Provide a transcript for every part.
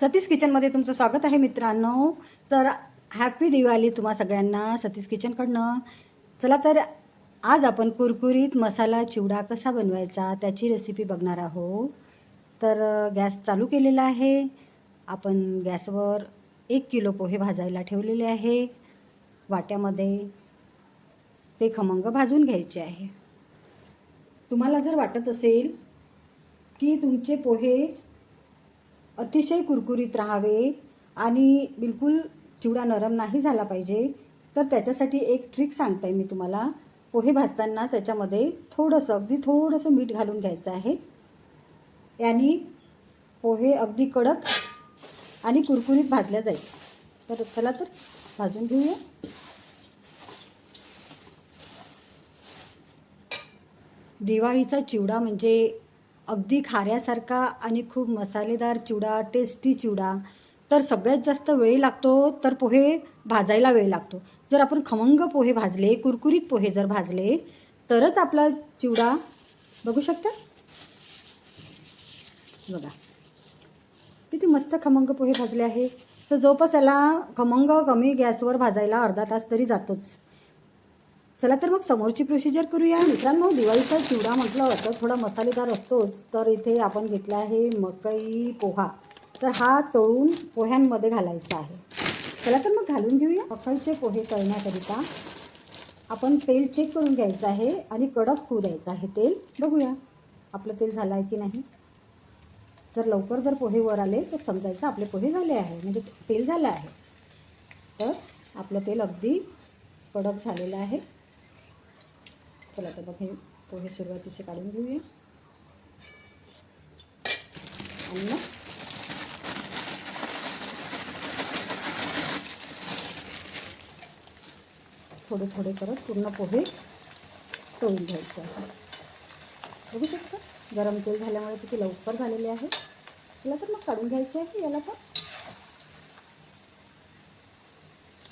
सतीश किचनमध्ये तुमचं स्वागत आहे मित्रांनो. तर हॅपी दिवाळी तुम्हा सगळ्यांना सतीश किचनकडनं चला तर आज आपण कुरकुरीत मसाला चिवडा कसा बनवायचा त्याची रेसिपी बघणार आहोत. तर गॅस चालू केलेला आहे. आपण गॅसवर एक किलो पोहे भाजायला ठेवलेले आहे. वाट्यामध्ये ते खमंग भाजून घ्यायचे आहे. तुम्हाला जर वाटत असेल की तुमचे पोहे अतिशय कुरकुरीत राहावे आणि बिलकुल चिवडा नरम नाही झाला पाहिजे. तर त्याच्यासाठी एक ट्रिक सांगते आहे मी तुम्हाला. पोहे भाजताना त्याच्यामध्ये थोडंसं अगदी थोडंसं मीठ घालून घ्यायचं आहे. यानी पोहे अगदी कडक आणि कुरकुरीत भाजल्या जाईल. तर चला तर भाजून घेऊया. दिवाळीचा चिवडा म्हणजे अगदी खाऱ्यासारखा आणि खूप मसालेदार चिवडा टेस्टी चिवडा. तर सगळ्यात जास्त वेळ लागतो तर पोहे भाजायला वेळ लागतो. जर आपण खमंग पोहे भाजले कुरकुरीत पोहे जर भाजले तरच आपला चिवडा बघू शकता? बघा. किती मस्त खमंग पोहे भाजले आहे. तर जवळपास याला खमंग कमी गॅसवर भाजायला अर्धा तास तरी जातोच. चला तर मग समोरची प्रोसिजर करूया. मित्रांनो दिवाळीचा चिवडा म्हटलं तर थोडा मसालेदार असतोच. तर इथे आपण घेतला आहे मकई पोहा. तर हा तळून पोह्यांमध्ये घालायचा आहे. चला तर मग घालून घेऊया. मकईचे पोहे तळण्याकरिता आपण तेल चेक करून घ्यायचं आहे आणि कडक होऊ द्यायचं आहे तेल. बघूया आपलं तेल झालं आहे की नाही. जर लवकर जर पोहे वर आले तर समजायचं आपले पोहे झाले आहे. म्हणजे तेल झालं आहे. तर आपलं तेल अगदी कडक झालेलं आहे. चला तर बघ हे पोहे सुरुवातीचे काढून घेऊया. आणि मग थोडे थोडे करत पूर्ण पोहे तळून घ्यायचे आहे बघू शकता गरम तेल झाल्यामुळे किती लवकर झालेले आहे. याला तर मग काढून घ्यायचे आहे याला पण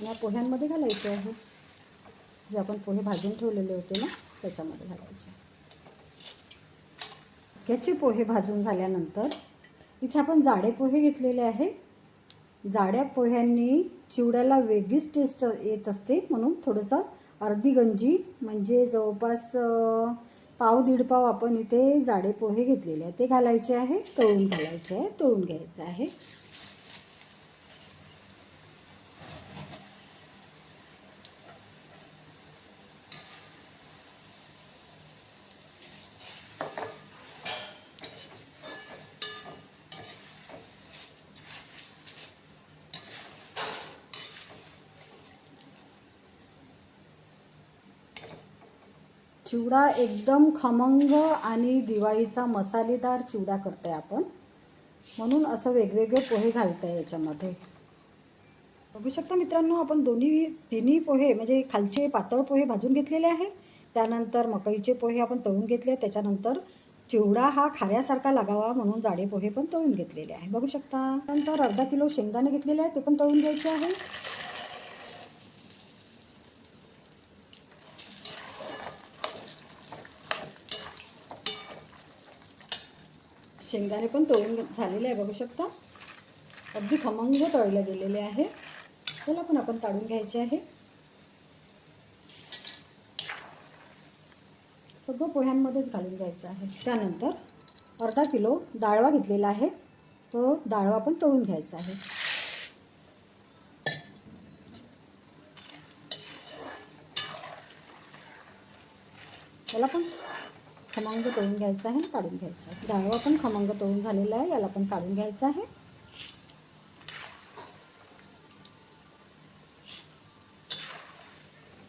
या पोह्यांमध्ये घालायचे आहे. जे आपण पोहे भाजून ठेवलेले होते ना त्याच्यामध्ये घालायचे. ह्याचे पोहे भाजून झाल्यानंतर इथे आपण जाडे पोहे घेतलेले आहे जाड्या पोह्यांनी चिवड्याला वेगळीच टेस्ट येत असते म्हणून थोडंसं अर्धी गंजी म्हणजे जवळपास पाव दीड पाव आपण इथे जाडे पोहे घेतलेले आहे ते घालायचे आहे तळून घालायचे आहे तळून घ्यायचं आहे. चिवडा एकदम खमंग आणि दिवाळीचा मसालेदार चिवडा करतोय आपण. म्हणून असं वेगवेगळे पोहे घालतंय याच्यामध्ये. बघू शकता मित्रांनो आपण दोन्ही तिन्ही पोहे म्हणजे खालचे पातळ पोहे भाजून घेतलेले आहे. त्यानंतर मकईचे पोहे आपण तळून घेतले त्याच्यानंतर चिवडा हा खाऱ्यासारखा लागावा म्हणून जाडे पोहे पण तळून घेतलेले आहे. बघू शकता. नंतर अर्धा किलो शेंगदाणे घेतलेले आहे ते पण तळून घ्यायचे आहे. शेंगदाणे पण तळून झालेले आहे बघू शकता. अगदी खमंग तळले गेलेले आहे. त्याला पण आपण काढून घ्यायचे आहे. सगळं पोह्यांमध्येच घालून घ्यायचं आहे. त्यानंतर अर्धा किलो डाळवा घेतलेला आहे. तो डाळवा पण तळून घ्यायचा आहे. त्याला पण. खमंग तळून घ्यायचं आहे आणि काढून घ्यायचं आहे. डाळवा पण खमंग तळून झालेला आहे याला पण काढून घ्यायचं आहे.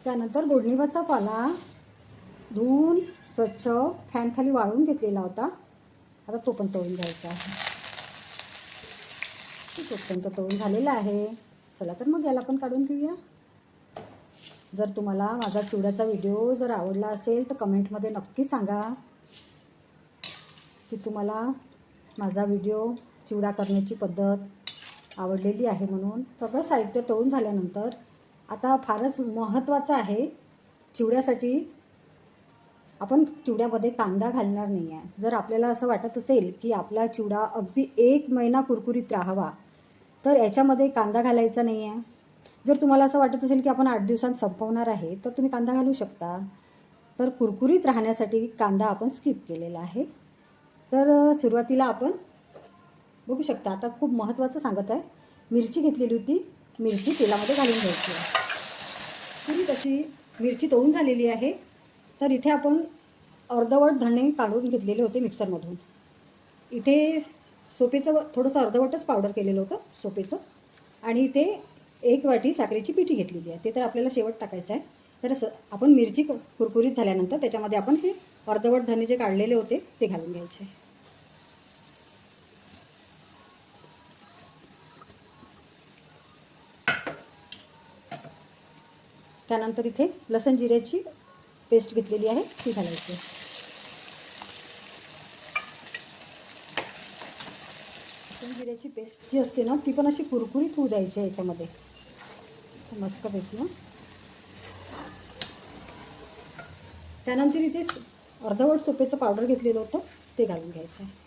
त्यानंतर गोडणीबाचा पाला धुवून स्वच्छ फॅनखाली वाळून घेतलेला होता. आता तो पण तळून घ्यायचा आहे. तो पण तळून झालेला आहे. चला तर मग याला पण काढून घेऊया. जर तुम्हाला माझा चिवड्याचा व्हिडिओ जर आवडला असेल तर कमेंटमध्ये नक्की सांगा की तुम्हाला माझा व्हिडिओ चिवडा करण्याची पद्धत आवडलेली आहे म्हणून. सगळं साहित्य तळून झाल्यानंतर आता फारच महत्त्वाचं आहे चिवड्यासाठी आपण चिवड्यामध्ये कांदा घालणार नाही आहे जर आपल्याला असं वाटत असेल की आपला चिवडा अगदी एक महिना कुरकुरीत राहावा तर याच्यामध्ये कांदा घालायचा नाही आहे जर तुम्हाला असं वाटत असेल की आपण आठ दिवसांत संपवणार आहे तर तुम्ही कांदा घालू शकता. तर कुरकुरीत राहण्यासाठी कांदा आपण स्किप केलेला आहे. तर सुरुवातीला आपण बघू शकता आता खूप महत्त्वाचं सांगत आहे. मिरची घेतलेली होती मिरची तेलामध्ये घालून घ्यायची आहे. पुरी तशी मिरची तळून झालेली आहे. तर इथे आपण अर्धवट धणे काढून घेतलेले होते मिक्सरमधून. इथे सोपेचं थोडंसं अर्धवटच पावडर केलेलं होतं सोपेचं. आणि इथे एक वाटी साखरेची पिठी घेतलेली आहे. ते तर आपल्याला शेवट टाकायचं आहे. तर असं आपण मिरची क- कुरकुरीत झाल्यानंतर त्याच्यामध्ये आपण हे अर्धवट धणे जे काढलेले होते ते घालून घ्यायचे. त्यानंतर इथे लसण जिऱ्याची पेस्ट घेतलेली आहे ती घालायची लसण जिऱ्याची पेस्ट जी असते ना ती पण अशी कुरकुरीत होऊ द्यायची याच्यामध्ये. मस्तपैकी ना त्यानंतर इथे अर्धवट सोपेचं पावडर घेतलेलं होतं ते घालून घ्यायचं आहे.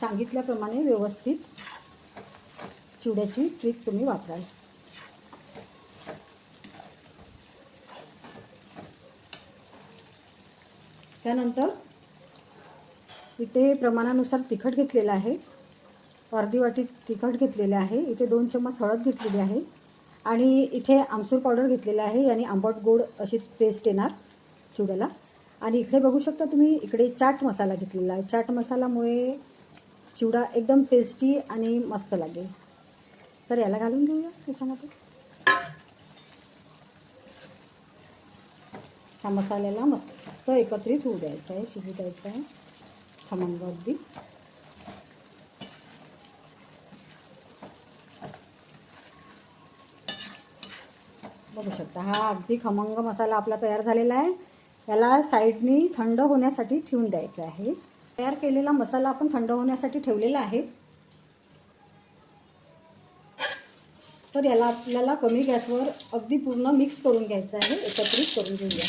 सांगितल्याप्रमाणे व्यवस्थित चिवड्याची ट्रिक तुम्ही वापराल. त्यानंतर इथे प्रमाणानुसार तिखट घेतलेलं आहे. अर्धी वाटी तिखट घेतलेलं आहे. इथे दोन चम्मच हळद घेतलेली आहे. आणि इथे आमसूर पावडर घेतलेला आहे. आणि आंबट गोड अशी पेस्ट येणार चिवड्याला. आणि इकडे बघू शकता तुम्ही इकडे चाट मसाला घेतलेला आहे. चाट मसाल्यामुळे चिवडा एकदम टेस्टी आणि मस्त लागेल. तर याला घालून घेऊया त्याच्यामध्ये. ह्या मसाल्याला मस्त एकत्रित होऊ द्यायचं आहे शिजू द्यायचं आहे. खमंग अगदी बघू शकता हा अगदी खमंग मसाला आपला तयार झालेला आहे. याला साईडनी थंड होण्यासाठी ठेवून द्यायचं आहे. तयार केलेला मसाला आपण थंड होण्यासाठी ठेवलेला आहे. तर याला आपल्याला कमी गॅसवर अगदी पूर्ण मिक्स करून घ्यायचं आहे एकत्रित करून घेऊया.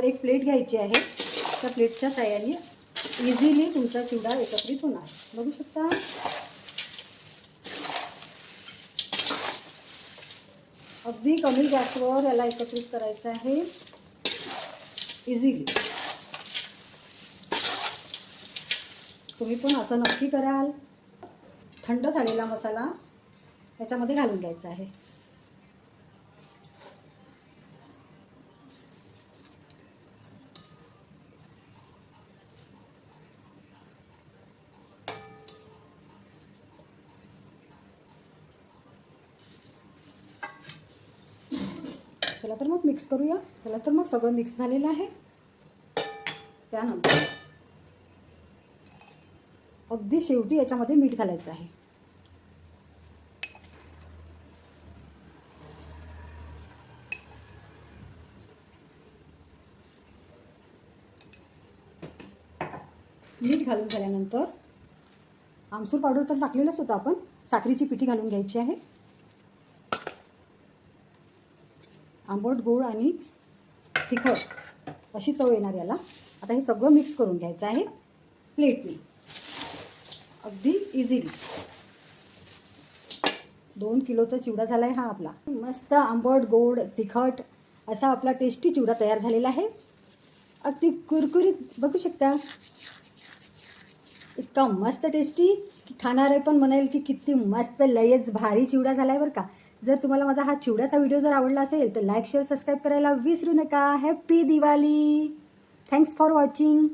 तर एक प्लेट घ्यायची आहे. त्या प्लेटच्या साह्याने इझिली तुमचा चिवडा एकत्रित होणार. बघू शकता. अगदी कमी गॅसवर याला एकत्रित करायचं आहे. इझिली तुम्ही पण असं नक्की कराल. थंड झालेला मसाला याच्यामध्ये घालून घ्यायचा आहे. चला तर मग मिक्स करूया. चला तर मग सगळं मिक्स झालेलं आहे. त्यानंतर अगदी शेवटी याच्यामध्ये मीठ घालायचं आहे. मीठ घालून झाल्यानंतर आमसूर पावडर तर टाकलेलंच होतं आपण. साखरेची पिठी घालून घ्यायची आहे. आंबट गोड आणि तिखट अशी चव येणार याला. आता हे सगळं मिक्स करून घ्यायचं आहे. प्लेटने अगदी इझिली दोन किलोचा चिवडा झाला आहे हा आपला. मस्त आंबट गोड तिखट असा आपला टेस्टी चिवडा तयार झालेला आहे. अगदी कुरकुरीत. बघू शकता. इतका मस्त टेस्टी की खाणारे पण म्हणेल की किती मस्त लयच भारी चिवडा झाला आहे बरं का. जर तुम्हाला माझा हा चिवड्याचा व्हिडिओ जर आवडला असेल तर लाईक शेअर सबस्क्राईब करायला विसरू नका. Happy Diwali thanks for watching